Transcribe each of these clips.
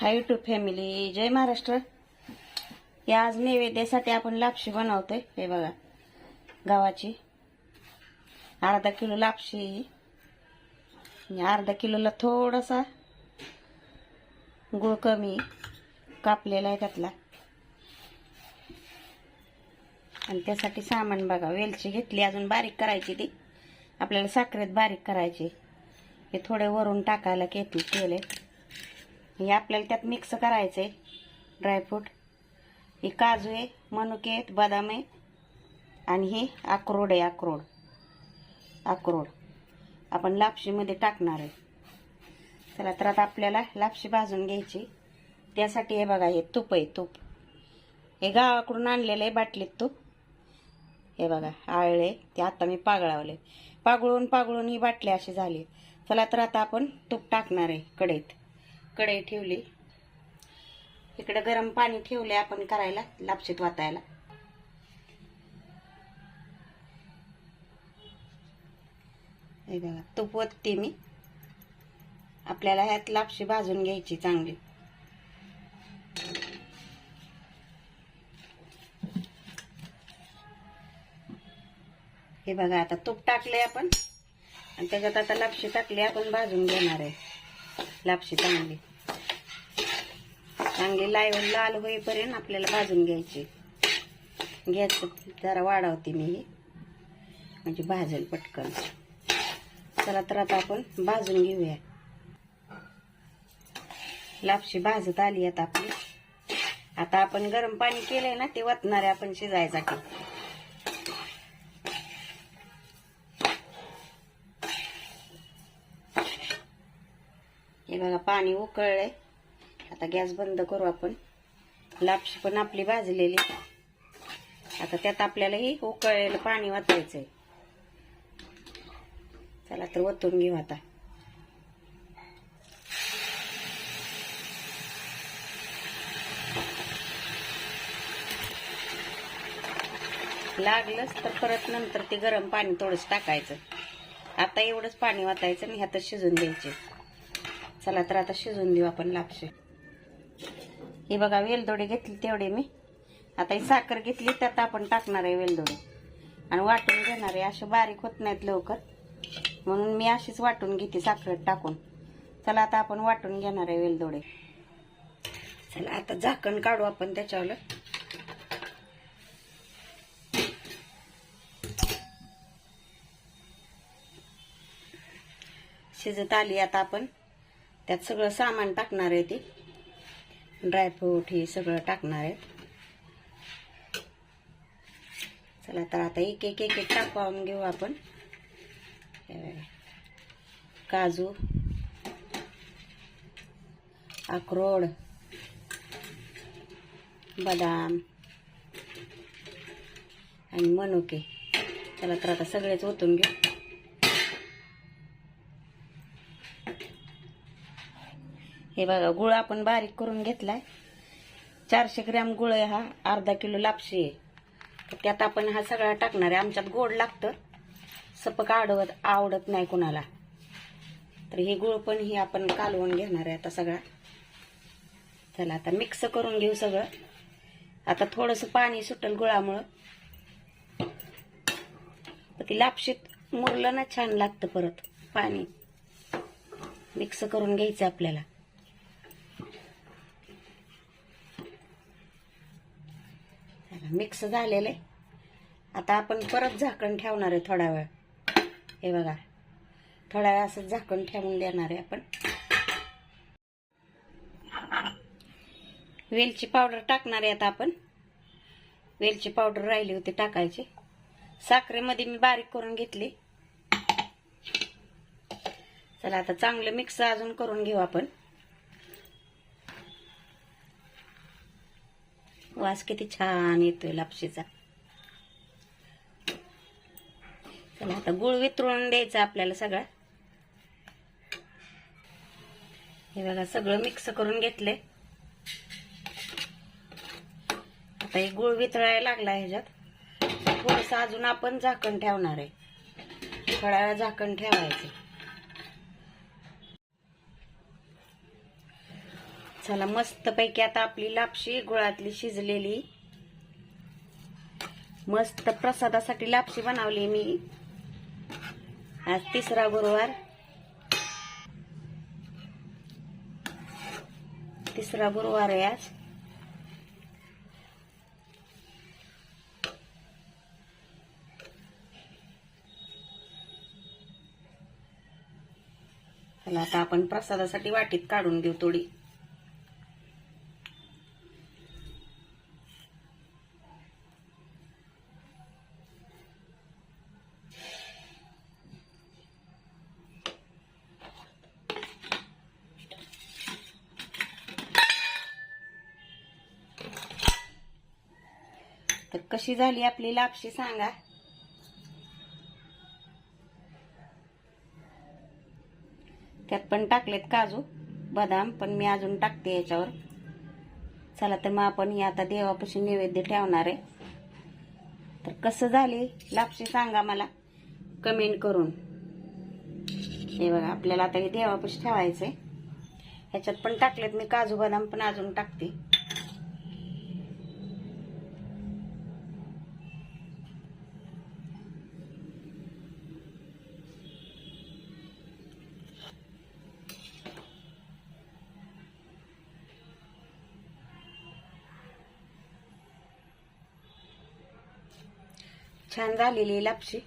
High to family जय महाराष्ट्र. या आज नैवेद्यासाठी आपण लापशी बनवतोय. हे बघा. गव्हाची. अर्धा किलो लापशी. अर्धा किलोला थोडासा गुळ कमी कापलेला आहे त्यातला. आणि त्यासाठी सामान बघा. वेलची घेतली. अजून बारीक करायची ती. आपल्याला साखरेत बारीक करायची. हे थोडे वरून टाकायला केती केले. हे आपल्याला त्यात मिक्स करायचं आहे ड्रायफ्रूट हे काजू आहे मनुके आहेत बदाम आहे. आणि हे अक्रोड आहे अक्रोड. अक्रोड. आपण लापशीमध्ये टाकणार आहे. चला तर आता आपल्याला लापशी भाजून घ्यायची. त्यासाठी हे बघा हे तूप आहे तूप. हे गावाकडून आणलेलं आहे बाटलीत तूप. हे बघा आळले ते आता मी पागळावले. पागळून पागळून ही बाटली अशी झाली. चला तर आता आपण तूप टाकणार आहे कढईत. कढई ठेवली. इकडे गरम पाणी ठेवले आपण करायला लापशीत वाटायला हे बघा तूप ओतते मी. आपल्याला ह्यात लापशी भाजून घ्यायची चांगली. हे बघा आता तूप टाकले आपण. आणि त्याच्यात आता लापशी टाकली आपण भाजून घेणार आहे. लापशी चांगली. चांगली लाय लाल होईपर्यंत आपल्याला भाजून घ्यायची. गॅस जरा वाढवते मी हे. म्हणजे भाजेल पटकन. चला तर आता आपण भाजून घेऊया. लापशी भाजत आली आहेत आपली. आता आपण गरम पाणी केलंय ना ते वतणारे आपण शिजायसाठी. हे बघा पाणी उकळलंय. आता गॅस बंद करू आपण. लापशी पण आपली भाजलेली. आता त्यात आपल्यालाही उकळलेलं पाणी वाचायचंय चला तर ओतून घेऊ आता. लागलंच तर परत नंतर ते गरम पाणी थोडंच टाकायचं. आता एवढंच पाणी वाचायचं आणि ह्यातच शिजून द्यायचे चला तर आता शिजून देऊ आपण लापशे. हे बघा वेलदोडे घेतली तेवढे मी. आता ही साखर घेतली त्यात आपण टाकणार आहे वेलदोडे. आणि वाटून घेणार आहे असे बारीक होत नाहीत लवकर. म्हणून मी अशीच वाटून घेते साखर टाकून. चला आता आपण वाटून घेणार आहे वेलदोडे. चला आता झाकण काढू आपण त्याच्यावर. शिजत आली आता आपण. त्यात सगळं सामान टाकणार आहे ते. ड्रायफ्रूट हे सगळं टाकणार आहे. चला तर आता एक एक एक एक टाकून घेऊ आपण. काजू अक्रोड बदाम आणि मनुके. चला तर आता सगळेच ओतून घेऊ. हे बघा गुळ आपण बारीक करून घेतलाय. चारशे ग्रॅम गुळ आहे हा अर्धा किलो लापशी आहे. त्यात आपण हा सगळा टाकणार आहे. आमच्यात गोड लागतं. सपक आडवत आवडत नाही कुणाला. तर हे गुळ पण ही आपण कालवून घेणार आहे आता सगळा. चला आता मिक्स करून घेऊ सगळं. आता थोडंसं पाणी सुटल गुळामुळं. तर ती लापशीत मुरलं ना छान लागतं परत पाणी. मिक्स करून घ्यायचं आपल्याला. मिक्स झालेले. आता आपण परत झाकण ठेवणार आहे थोडा वेळ. हे बघा. थोडा वेळ असं झाकण ठेवून देणार आहे आपण. वेलची पावडर टाकणार आहे आता आपण. वेलची पावडर राहिली होती टाकायची. साखरेमध्ये मी बारीक करून घेतली. चला आता चांगलं मिक्स अजून करून घेऊ आपण. वास किती छान येतोय लापशीचा. चला आता गुळ वितळून द्यायचा आपल्याला सगळा. हे बघा सगळं मिक्स करून घेतले आता हे गुळ वितळायला लागला ह्याच्यात. थोडस अजून आपण झाकण ठेवणार आहे. थोडा वेळा झाकण ठेवायचं. चला मस्तपैकी आता आपली लापशी गुळातली शिजलेली. मस्त प्रसादासाठी लापशी बनवली मी. आज तिसरा गुरुवार. तिसरा गुरुवार आहे आज. चला आता आपण प्रसादासाठी वाटीत काढून घेऊ थोडी. तर कशी झाली आपली लापशी सांगा. त्यात पण टाकलेत काजू बदाम पण मी अजून टाकते याच्यावर. चला तर मग आपण ही आता देवापाशी नैवेद्य ठेवणार आहे. तर कसं झाली लापशी सांगा मला कमेंट करून. हे बघा आपल्याला आता हे देवापाशी ठेवायचं आहे ह्याच्यात पण टाकलेत मी काजू बदाम पण अजून टाकते. छान झालेली लापशी.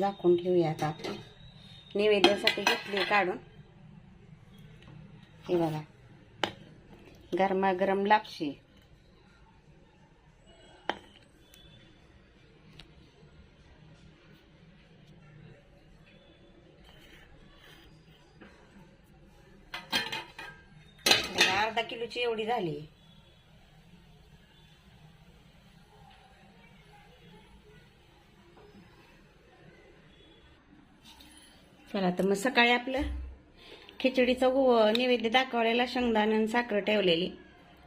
झाकून ठेवूया आता आपण. नैवेद्यासाठी घेतली काढून. हे बघा. गरमागरम लापशी. अर्धा किलोची एवढी झाली. चला तर मग सकाळी आपलं खिचडीचं गो- नैवेद्य दाखवलेला शेंगदाणा साखर ठेवलेली.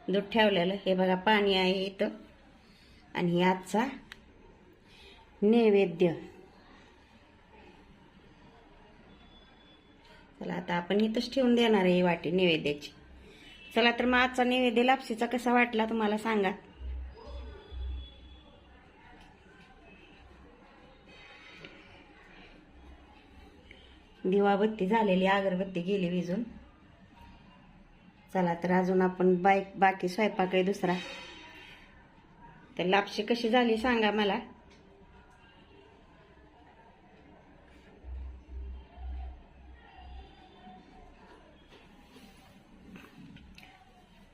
दूध ठेवलेलं. हे बघा पाणी आहे इथं. आणि हे आजचा नैवेद्य. चला आता आपण इथंच ठेवून देणार आहे ही वाटी नैवेद्याची. चला तर मग आजचा नैवेद्य लापशीचा कसा वाटला तुम्हाला सांगा. दिवाबत्ती झालेली अगरबत्ती गेली विजून. चला तर अजून आपण बाईक बाकी स्वयंपाक आहे दुसरा. तर लापशी कशी झाली सांगा मला.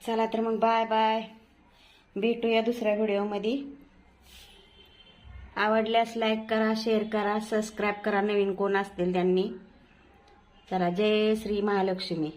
चला तर मग बाय बाय. भेटूया दुसऱ्या व्हिडिओमध्ये. आवडल्यास लाईक करा शेअर करा सबस्क्राईब करा नवीन कोण असतील त्यांनी. चला जय श्री महालक्ष्मी.